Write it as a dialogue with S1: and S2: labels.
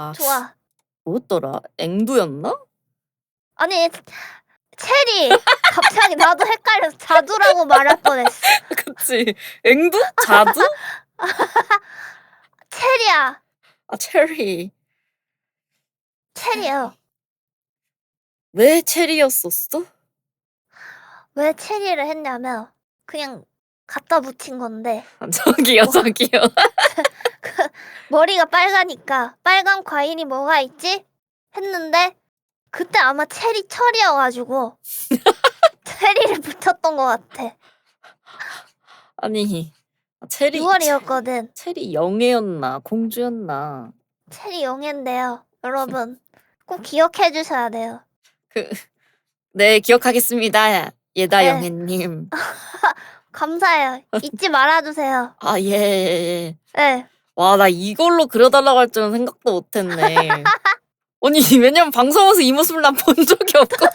S1: 아
S2: 좋아.
S1: 뭐였더라? 앵두였나?
S2: 아니 체리 갑자기 나도 헷갈려서 자두라고 말할 뻔했어.
S1: 그치. 앵두? 자두?
S2: 체리야.
S1: 아 체리.
S2: 체리요.
S1: 왜 체리였었어?
S2: 왜 체리를 했냐면 그냥 갖다 붙인 건데
S1: 아, 저기요 저기요.
S2: 머리가 빨가니까 빨간 과일이 뭐가 있지? 했는데 그때 아마 체리 철이어가지고 체리를 붙였던 것 같아.
S1: 아니 아, 체리
S2: 6월이었거든.
S1: 체리 영애였나 공주였나?
S2: 체리 용인데요. 여러분 꼭 기억해 주셔야 돼요.
S1: 그네 기억하겠습니다. 예다
S2: 네.
S1: 영애님.
S2: 감사해요. 잊지 말아주세요.
S1: 아 예. 예.
S2: 네.
S1: 와 나 이걸로 그려달라고 할 줄은 생각도 못했네. 아니 왜냐면 방송에서 이 모습을 난 본 적이 없거든.